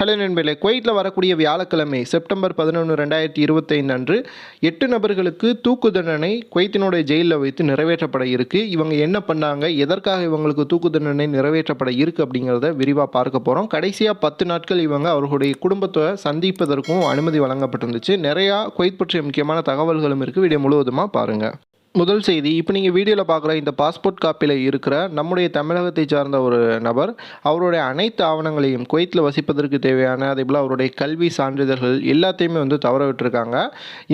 Hello நண்பர்களே குவைத்தில் வரக்கூடிய வியாழக்கிழமை செப்டம்பர் பதினொன்று ரெண்டாயிரத்தி இருபத்தைந்து அன்று எட்டு நபர்களுக்கு தூக்கு தண்டனை குவைத்தினுடைய ஜெயிலில் வைத்து நிறைவேற்றப்பட இருக்குது இவங்க என்ன பண்ணாங்க? எதற்காக இவங்களுக்கு தூக்கு தண்டனை நிறைவேற்றப்பட இருக்குது அப்படிங்கிறத விரிவாக பார்க்க போகிறோம் கடைசியாக பத்து நாட்கள் இவங்க அவர்களுடைய குடும்பத்தை சந்திப்பதற்கும் அனுமதி வழங்கப்பட்டிருந்துச்சு. நிறையா குவைத் பற்றிய முக்கியமான தகவல்களும் இருக்குது வீடியோ முழுவதுமாக பாருங்கள் முதல் செய்தி இப்போ நீங்கள் வீடியோவில் பார்க்குற இந்த பாஸ்போர்ட் காப்பியில் இருக்கிற நம்முடைய தமிழகத்தை சார்ந்த ஒரு நபர் அவருடைய அனைத்து ஆவணங்களையும் குவைத்தில் வசிப்பதற்கு தேவையான அதே போல் அவருடைய கல்வி சான்றிதழ்கள் எல்லாத்தையுமே வந்து தவற விட்டுருக்காங்க.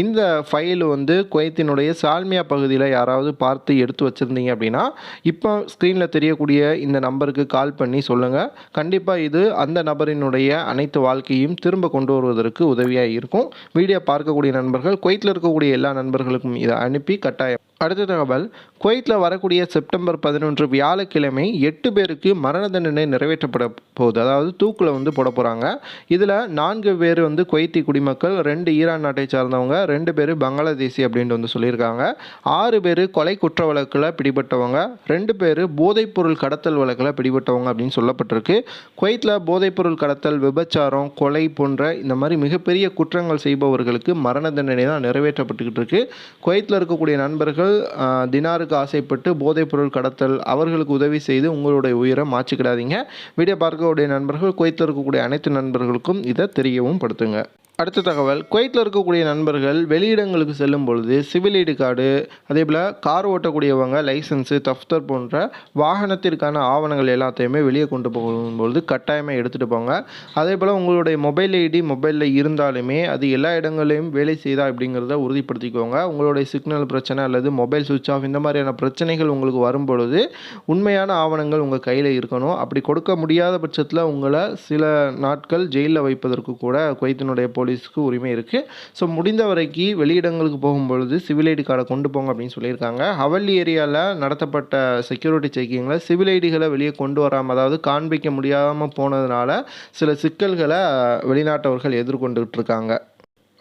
இந்த ஃபைல் வந்து குவைத்தினுடைய சால்மியா பகுதியில் யாராவது பார்த்து எடுத்து வச்சுருந்தீங்க அப்படின்னா இப்போ ஸ்க்ரீனில் தெரியக்கூடிய இந்த நம்பருக்கு கால் பண்ணி சொல்லுங்கள் கண்டிப்பாக இது அந்த நபரினுடைய அனைத்து வாழ்க்கையும் திரும்ப கொண்டு வருவதற்கு உதவியாக இருக்கும். வீடியோ பார்க்கக்கூடிய நண்பர்கள் குவைத்தில் இருக்கக்கூடிய எல்லா நண்பர்களுக்கும் இதை அனுப்பி கட்டாயம் அடுத்த தகவல் குவைத்தில் வரக்கூடிய செப்டம்பர் பதினொன்று வியாழக்கிழமை எட்டு பேருக்கு மரண தண்டனை நிறைவேற்றப்பட போகுது. அதாவது தூக்கில் வந்து போட போகிறாங்க இதில் நான்கு பேர் வந்து குவைத்தி குடிமக்கள் ரெண்டு ஈரான் நாட்டை சார்ந்தவங்க ரெண்டு பேர் பங்களாதேசி அப்படின்ட்டு வந்து சொல்லியிருக்காங்க. ஆறு பேர் கொலை குற்ற வழக்கில் பிடிபட்டவங்க ரெண்டு பேர் போதைப்பொருள் கடத்தல் வழக்கில் பிடிபட்டவங்க அப்படின்னு சொல்லப்பட்டிருக்கு. குவைத்தில் போதைப்பொருள் கடத்தல் விபச்சாரம் கொலை போன்ற இந்த மாதிரி மிகப்பெரிய குற்றங்கள் செய்பவர்களுக்கு மரண தண்டனை தான் நிறைவேற்றப்பட்டுக்கிட்டு இருக்கு. குவைத்தில் இருக்கக்கூடிய நண்பர்கள் ஆஹ், தினாருக்கு ஆசைப்பட்டு போதைப்பொருள் கடத்தல் அவர்களுக்கு உதவி செய்து உங்களுடைய உயிரை மாற்றிக்கிடாதீங்க. வீடியோ பார்க்கக்கூடிய நண்பர்கள் குவைத்தில் இருக்கக்கூடிய அனைத்து நண்பர்களுக்கும் இதை தெரியவும் படுத்துங்க. அடுத்த தகவல் குவைத்தில் இருக்கக்கூடிய நண்பர்கள் வெளியிடங்களுக்கு செல்லும் பொழுது சிவில் ஐடி கார்டு அதே போல் கார் ஓட்டக்கூடியவங்க லைசன்ஸு தஃப்தர் போன்ற வாகனத்திற்கான ஆவணங்கள் எல்லாத்தையுமே வெளியே கொண்டு போகும்பொழுது கட்டாயமாக எடுத்துகிட்டு போங்க. அதே போல் உங்களுடைய மொபைல் ஐடி மொபைலில் இருந்தாலுமே அது எல்லா இடங்களையும் வேலை செய்தா அப்படிங்கிறத உறுதிப்படுத்திக்கோங்க. உங்களுடைய சிக்னல் பிரச்சனை அல்லது மொபைல் சுவிட்ச் ஆஃப் இந்த மாதிரியான பிரச்சனைகள் உங்களுக்கு வரும்பொழுது உண்மையான ஆவணங்கள் உங்கள் கையில் இருக்கணும். அப்படி கொடுக்க முடியாத பட்சத்தில் உங்களை சில நாட்கள் ஜெயிலில் வைப்பதற்கு கூட குவைத்தினுடைய போலீஸ்க்கு உரிமை இருக்குது ஸோ முடிந்த வரைக்கும் வெளியிடங்களுக்கு போகும்பொழுது சிவில் ஐடி கார்டை கொண்டு போங்க அப்படின்னு சொல்லியிருக்காங்க. ஹவல் ஏரியாவில் நடத்தப்பட்ட செக்யூரிட்டி செக்கிங்கில் சிவில் ஐடிகளை வெளியே கொண்டு வராமல் அதாவது காண்பிக்க முடியாமல் போனதுனால சில சிக்கல்களை வெளிநாட்டவர்கள் எதிர்கொண்டுகிட்டு இருக்காங்க.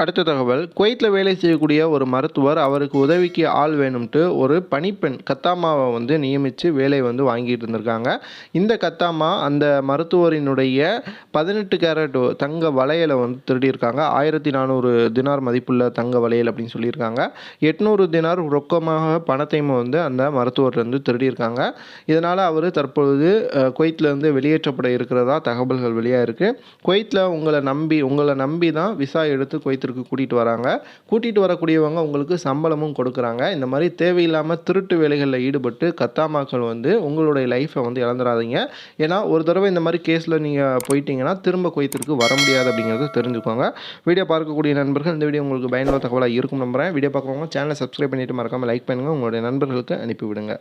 அடுத்த தகவல் குவைத்தில் வேலை செய்யக்கூடிய ஒரு மருத்துவர் அவருக்கு உதவிக்கு ஆள் வேணும்ட்டு ஒரு பணிப்பெண் கத்தாமாவை வந்து நியமித்து வேலை வந்து வாங்கிட்டு இருந்திருக்காங்க. இந்த கத்தாமா அந்த மருத்துவரினுடைய பதினெட்டு கேரட் தங்க வளையலை வந்து திருடியிருக்காங்க. ஆயிரத்தி நானூறு தினார் மதிப்புள்ள தங்க வளையல் அப்படின்னு சொல்லியிருக்காங்க. எட்நூறு தினார் ரொக்கமாக பணத்தையும் வந்து அந்த மருத்துவர் வந்து திருடியிருக்காங்க. இதனால் அவர் தற்பொழுது குவைத்திலேருந்து வெளியேற்றப்பட இருக்கிறதா தகவல்கள் வெளியாக இருக்குது குவைத்தில் உங்களை நம்பி உங்களை நம்பி தான் விசா எடுத்து குவைத்திற்கு கூட்டிகிட்டு வராங்க. கூட்டிகிட்டு வரக்கூடியவங்க உங்களுக்கு சம்பளமும் கொடுக்குறாங்க. இந்த மாதிரி தேவையில்லாமல் திருட்டு வேலைகளில் ஈடுபட்டு கத்தாமாக்கள் வந்து உங்களுடைய லைஃப்பை வந்து இழந்துடாதீங்க ஏன்னா ஒரு தடவை இந்த மாதிரி கேஸில் நீங்கள் போயிட்டீங்கன்னா திரும்ப குவைத்திற்கு வர முடியாது அப்படிங்கிறத தெரிஞ்சுக்கோங்க. வீடியோ பார்க்கக்கூடிய நண்பர்கள் இந்த வீடியோ உங்களுக்கு பயனுள்ள தகவலாக இருக்கும் நம்புறேன். வீடியோ பார்க்குறவங்க சேனலை சப்ஸ்கிரைப் பண்ணிட்டு மறக்காமல் லைக் பண்ணுங்கள் உங்களுடைய நண்பர்களுக்கு அனுப்பிவிடுங்க.